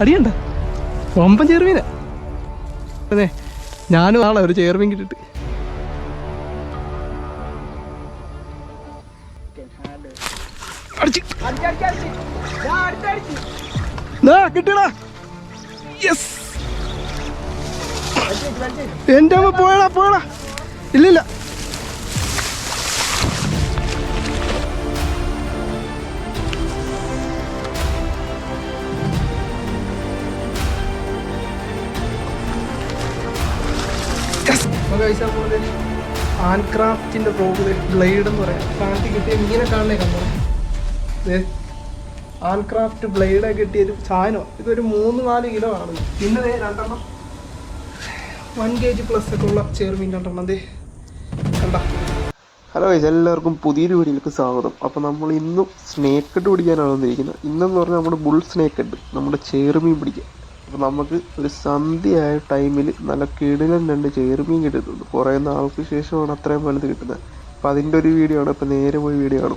അടിയണ്ട. വമ്പൻ ചെറുമീന. അതെ ഞാനും ആളെ ഒരു ചെയർമീൻ കിട്ടിട്ട്. കിട്ടിയടാ. യെസ് അമ്മ പോയടാ പോയടാ. ഇല്ലില്ല. ആൻക്രാഫ്റ്റിന്റെ പ്രോഗ് ബ്ലേഡ് എന്ന് പറയാം. കാണിച്ച് കിട്ടിയ ഇങ്ങനെ കാണണേ കണ്ടോ? ആൻക്രാഫ്റ്റ് ബ്ലേഡ് കിട്ടിയ ഒരു സാധനം. ഇതൊരു മൂന്ന് നാല് കിലോ ആണ്. പിന്നെ രണ്ടെണ്ണം. വൺ കെ ജി പ്ലസ് ഒക്കെ ഉള്ള ചെയർമീൻ രണ്ടെണ്ണം ദേ. കണ്ട? ഹലോ ഇത് എല്ലാവർക്കും പുതിയൊരു വീഡിയോയിലേക്ക് സ്വാഗതം. അപ്പോൾ നമ്മൾ ഇന്നും സ്നേക്ക് ഹെഡ് പിടിക്കാനാണ് വന്നിരിക്കുന്നത്. ഇന്നെന്ന് പറഞ്ഞാൽ നമ്മുടെ ബുൾ സ്നേക്ക് ഉണ്ട് നമ്മുടെ ചേർമീൻ പിടിക്കാൻ. അപ്പോൾ നമുക്ക് ഒരു സന്ധ്യയായ ടൈമിൽ നല്ല കിടിലൻ രണ്ട് ചേർമീൻ കിട്ടുന്നുണ്ട്. കുറേ നാൾക്ക് ശേഷമാണ് അത്രയും വലുത് കിട്ടുന്നത്. അപ്പോൾ അതിന്റെ ഒരു വീഡിയോ ആണ്. ഇപ്പോൾ നേരെ പോയി വീഡിയോ ആണ്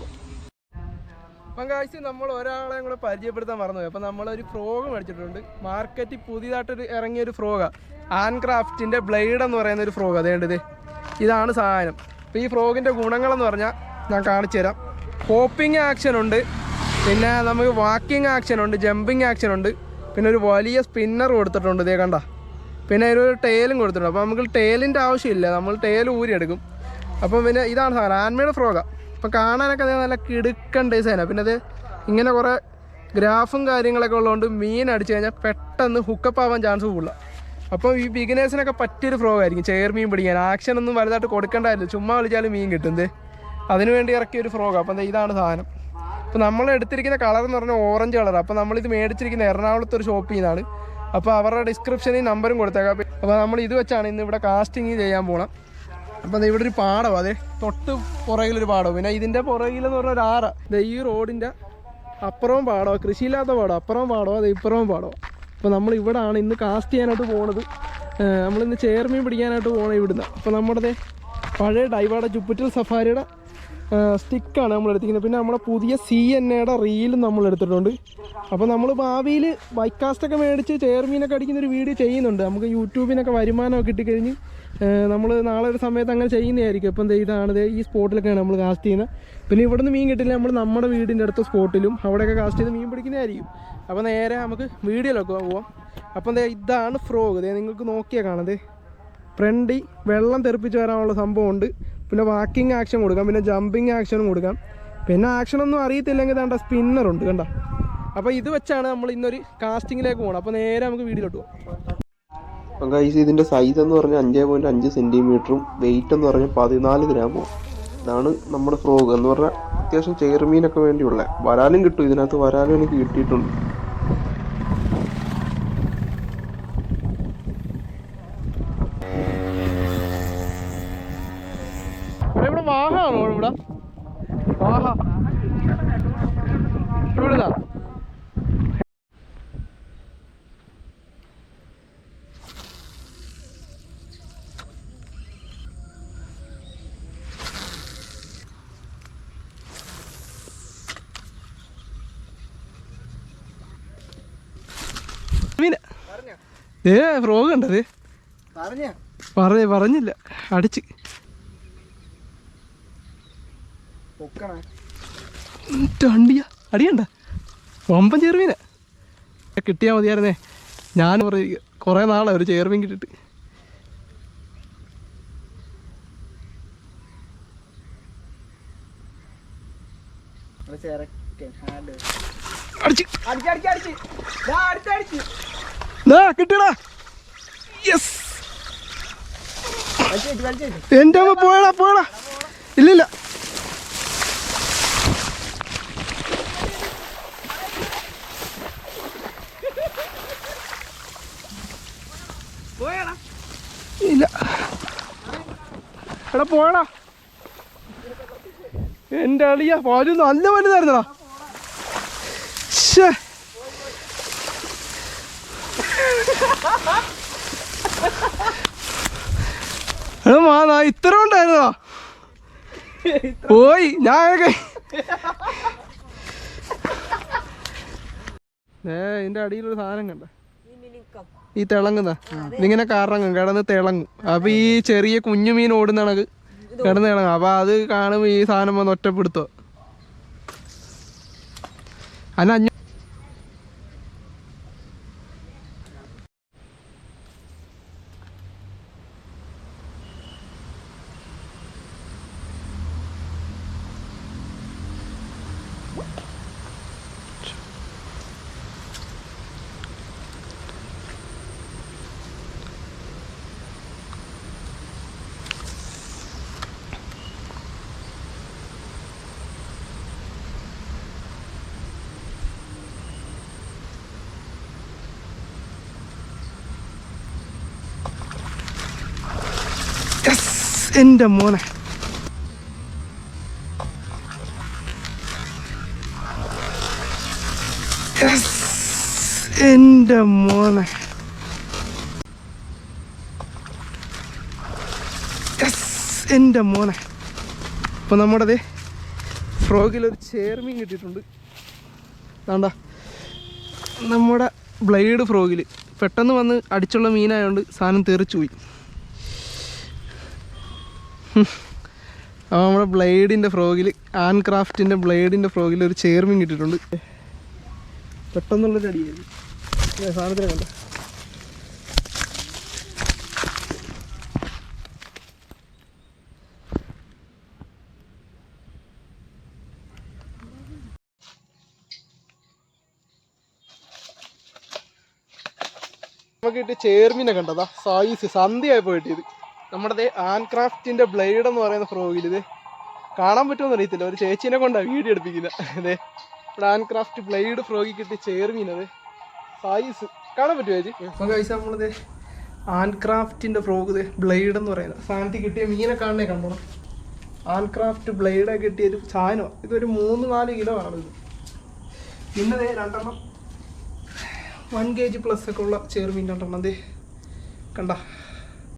അപ്പം കാഴ്ച നമ്മൾ ഒരാളെ കൂടെ പരിചയപ്പെടുത്താൻ മറന്നുപോയി. അപ്പം നമ്മളൊരു ഫ്രോഗ് മേടിച്ചിട്ടുണ്ട്. മാർക്കറ്റിൽ പുതിയതായിട്ടൊരു ഇറങ്ങിയ ഒരു ഫ്രോഗാണ് ആൻക്രാഫ്റ്റിന്റെ ബ്ലേഡ് എന്ന് പറയുന്ന ഒരു ഫ്രോഗ് അതേണ്ടത് ഇതാണ് സാധനം. അപ്പോൾ ഈ ഫ്രോഗിന്റെ ഗുണങ്ങളെന്ന് പറഞ്ഞാൽ ഞാൻ കാണിച്ചു തരാം. കോപ്പിംഗ് ആക്ഷൻ ഉണ്ട്. പിന്നെ നമുക്ക് വാക്കിംഗ് ആക്ഷൻ ഉണ്ട് ജമ്പിങ് ആക്ഷൻ ഉണ്ട്. പിന്നെ ഒരു വലിയ സ്പിന്നർ കൊടുത്തിട്ടുണ്ട് ഇതേ കണ്ട. പിന്നെ ഒരു ടേലും കൊടുത്തിട്ടുണ്ട്. അപ്പോൾ നമുക്ക് ടേലിന്റെ ആവശ്യമില്ല. നമ്മൾ ടേൽ ഊരിയെടുക്കും. അപ്പം പിന്നെ ഇതാണ് സാധനം. ആൻമേഡ് ഫ്രോഗാണ് അപ്പം കാണാനൊക്കെ അതേ നല്ല കിടുക്കൻ ഡിസൈനാണ് പിന്നെ അത് ഇങ്ങനെ കുറേ ഗ്രാഫും കാര്യങ്ങളൊക്കെ ഉള്ളതുകൊണ്ട് മീൻ അടിച്ചു കഴിഞ്ഞാൽ പെട്ടെന്ന് ഹുക്കപ്പ് ആവാൻ ചാൻസ് കൂടുതലാണ് അപ്പോൾ ഈ ബിഗിനേഴ്സിനൊക്കെ പറ്റിയൊരു ഫ്രോഗ് ആയിരിക്കും. ചെയർ മീൻ പിടിക്കാൻ. ആക്ഷൻ ഒന്നും വലുതായിട്ട് കൊടുക്കേണ്ടായിരുന്നു ചുമ്മാ വിളിച്ചാലും മീൻ കിട്ടുന്നത് അതിനുവേണ്ടി ഇറക്കിയൊരു ഒരു ഫ്രോഗ് അപ്പം ഇതാണ് സാധനം. അപ്പോൾ നമ്മൾ എടുത്തിരിക്കുന്ന കളർ എന്ന് പറഞ്ഞാൽ ഓറഞ്ച് കളർ അപ്പോൾ നമ്മളിത് മേടിച്ചിരിക്കുന്ന എറണാകുളത്ത് ഒരു ഷോപ്പിൽ നിന്നാണ് അപ്പോൾ അവരുടെ ഡിസ്ക്രിപ്ഷനിൽ നമ്പറും കൊടുത്തേക്കാം. അപ്പോൾ നമ്മൾ ഇത് വെച്ചാണ് ഇന്ന് ഇവിടെ കാസ്റ്റിംഗ് ചെയ്യാൻ പോകണം അപ്പം ഇവിടെ ഒരു പാടവും. അതെ തൊട്ട് പുറകിലൊരു പാടവും. പിന്നെ ഇതിന്റെ പുറകിലെന്ന് പറഞ്ഞ ഒരു ആറ. ഈ റോഡിന്റെ അപ്പുറവും പാടോ കൃഷിയില്ലാത്ത പാടോ അപ്പുറവും പാടോ അത് ഇപ്പുറവും പാടോ അപ്പോൾ നമ്മൾ ഇവിടാണ് ഇന്ന് കാസ്റ്റ് ചെയ്യാനായിട്ട് പോണത്. നമ്മളിന്ന് ചേർമീൻ പിടിക്കാനായിട്ട് പോകണം ഇവിടുന്ന്. അപ്പോൾ നമ്മുടെ പഴയ ഡൈവാട ജുപ്പിറ്റൽ സഫാരിയുടെ സ്റ്റിക്കാണ് നമ്മൾ എടുത്തിരിക്കുന്നത്. പിന്നെ നമ്മുടെ പുതിയ സി എൻ എയുടെ റീലും നമ്മൾ എടുത്തിട്ടുണ്ട്. അപ്പോൾ നമ്മൾ ഭാവിയിൽ ബൈക്ക് കാസ്റ്റൊക്കെ മേടിച്ച് ചെയർമീനൊക്കെ അടിക്കുന്ന ഒരു വീഡിയോ ചെയ്യുന്നുണ്ട്. നമുക്ക് യൂട്യൂബിനൊക്കെ വരുമാനമൊക്കെ കിട്ടിക്കഴിഞ്ഞ് നമ്മൾ നാളെ ഒരു സമയത്ത് അങ്ങനെ ചെയ്യുന്നതായിരിക്കും. ഇപ്പം ദേ ഇതാണ് ഈ സ്പോട്ടിലൊക്കെയാണ് നമ്മൾ കാസ്റ്റ് ചെയ്യുന്നത്. പിന്നെ ഇവിടുന്ന് മീൻ കിട്ടില്ല നമ്മൾ നമ്മുടെ വീടിന്റെ അടുത്ത സ്പോട്ടിലും അവിടെയൊക്കെ കാസ്റ്റ് ചെയ്ത് മീൻ പിടിക്കുന്നതായിരിക്കും. അപ്പോൾ നേരെ നമുക്ക് വീഡിയോയിലൊക്കെ പോവാം. അപ്പം ഇതാണ് ഫ്രോഗ് നിങ്ങൾക്ക് നോക്കിയാൽ കാണാതെ ഫ്രണ്ടി വെള്ളം തെറിപ്പിച്ച് വരാനുള്ള സംഭവമുണ്ട്. പിന്നെ വാക്കിംഗ് ആക്ഷൻ കൊടുക്കാം പിന്നെ ജമ്പിങ് ആക്ഷനും കൊടുക്കാം. പിന്നെ ആക്ഷനൊന്നും അറിയത്തില്ലെങ്കിൽ സ്പിന്നർ ഉണ്ട് കണ്ട? അപ്പോൾ ഇത് വെച്ചാണ് നമ്മൾ ഇന്നൊരു കാസ്റ്റിങ്ങിലേക്ക് പോകണം അപ്പോൾ നേരെ നമുക്ക് വീഡിയോയിലോട്ട് പോകാം അപ്പം ഇതിന്റെ സൈസ് എന്ന് പറഞ്ഞാൽ അഞ്ച് പോയിന്റ് അഞ്ച് സെന്റിമീറ്ററും വെയിറ്റ് എന്ന് പറഞ്ഞാൽ പതിനാല് ഗ്രാമോ ഇതാണ് നമ്മുടെ ഫ്രോഗ് എന്ന് പറഞ്ഞാൽ അത്യാവശ്യം ചെയർമീനൊക്കെ വേണ്ടിയുള്ള. വരാലും കിട്ടും ഇതിനകത്ത് വരാലും എനിക്ക് കിട്ടിയിട്ടുണ്ട്. ഇവിടെ വാഹനാണോ വാഹാണോ ഇവിടെ? വാഹ. ഇവിടുന്നാ? ഏ ഫ്രോഗ് പറഞ്ഞ. പറഞ്ഞില്ല. അടിച്ച്. അണ്ടിയ അടിയണ്ട. വമ്പൻ ചേർമീന കിട്ടിയാൽ മതിയായിരുന്നേ. ഞാൻ പറയും കുറേ നാളെ ഒരു ചേർമീൻ കിട്ടിട്ട് കിട്ടിയടാ. യെസ് എന്റെ അമ്മ പോയടാ പോയടാ. ഇല്ലില്ല. ഇല്ല. എടാ പോയടാ. എന്റെ അളിയ പാൽ നല്ല വലുതായിരുന്നടാ. എടാ മാ ഇത്ര ഉണ്ടായിരുന്നോ? പോയി ഞാൻ ഏ ഇന്റെ അടിയിലൊരു സാധനം കണ്ട? ഈ തിളങ്ങുന്ന? ഇതിങ്ങനെ കറങ്ങും കിടന്ന് തിളങ്ങും. അപ്പൊ ഈ ചെറിയ കുഞ്ഞു മീൻ ഓടുന്ന കണക്ക് കിടന്ന് തിളങ്ങും. അപ്പൊ അത് കാണുമ്പോ ഈ സാധനം വന്ന് ഒറ്റപ്പെടുത്തോ. അല്ല the മോനെ! എന്റെ മോനെ! എന്റെ മോനെ ഇപ്പൊ നമ്മുടെ ഫ്രോഗിലൊരു ചേർമീൻ കിട്ടിയിട്ടുണ്ട് വേണ്ട നമ്മുടെ ബ്ലേഡ് ഫ്രോഗിൽ പെട്ടെന്ന് വന്ന് അടിച്ചുള്ള മീനായതുകൊണ്ട് സാധനം തെറിച്ചു പോയി അപ്പോൾ നമ്മുടെ ബ്ലേഡിന്റെ ഫ്രോഗിൽ ആൻ ക്രാഫ്റ്റിന്റെ ബ്ലേഡിന്റെ ഫ്രോഗിൽ ഒരു ചേർമീൻ കിട്ടിയിട്ടുണ്ട് പെട്ടെന്നുള്ളൊരു അടിയായിരുന്നു സാധനത്തിനെ കണ്ട? നമുക്ക് കിട്ടിയ ചേർമീനെ കണ്ടതാ സായിസ് സന്ധ്യയായപ്പോൾ കിട്ടിയത് നമ്മുടെ ആൻ ക്രാഫ്റ്റിന്റെ ബ്ലേഡ് എന്ന് പറയുന്ന ഫ്രോഗിൽ ഇത് കാണാൻ പറ്റുമെന്ന് അറിയത്തില്ല. ഒരു ചേച്ചീനെ കൊണ്ടാണ് വീഡിയോ എടുപ്പിക്കുന്നത്. അതെ ഇവിടെ ആൻ ക്രാഫ്റ്റ് ബ്ലേഡ് ഫ്രോഗി കിട്ടി ചേർമീനത് സൈസ് കാണാൻ പറ്റുമോ ചേച്ചി? ഇപ്പം കഴിച്ച നമ്മളിത് ആൻ ക്രാഫ്റ്റിന്റെ ഫ്രോഗ് ബ്ലേഡ് എന്ന് പറയുന്നത് സാധനത്തിൽ കിട്ടിയ മീനെ കാണണേ കണ്ടോണം. ആൻക്രാഫ്റ്റ് ബ്ലേഡ് കിട്ടിയ ഒരു സാധനമാണ് ഇതൊരു മൂന്ന് നാല് കിലോ ആണ് ഇത്. പിന്നെ രണ്ടെണ്ണം. വൺ കെ ജി പ്ലസ് ഒക്കെ ഉള്ള ചേർമീൻ രണ്ടെണ്ണം കണ്ട.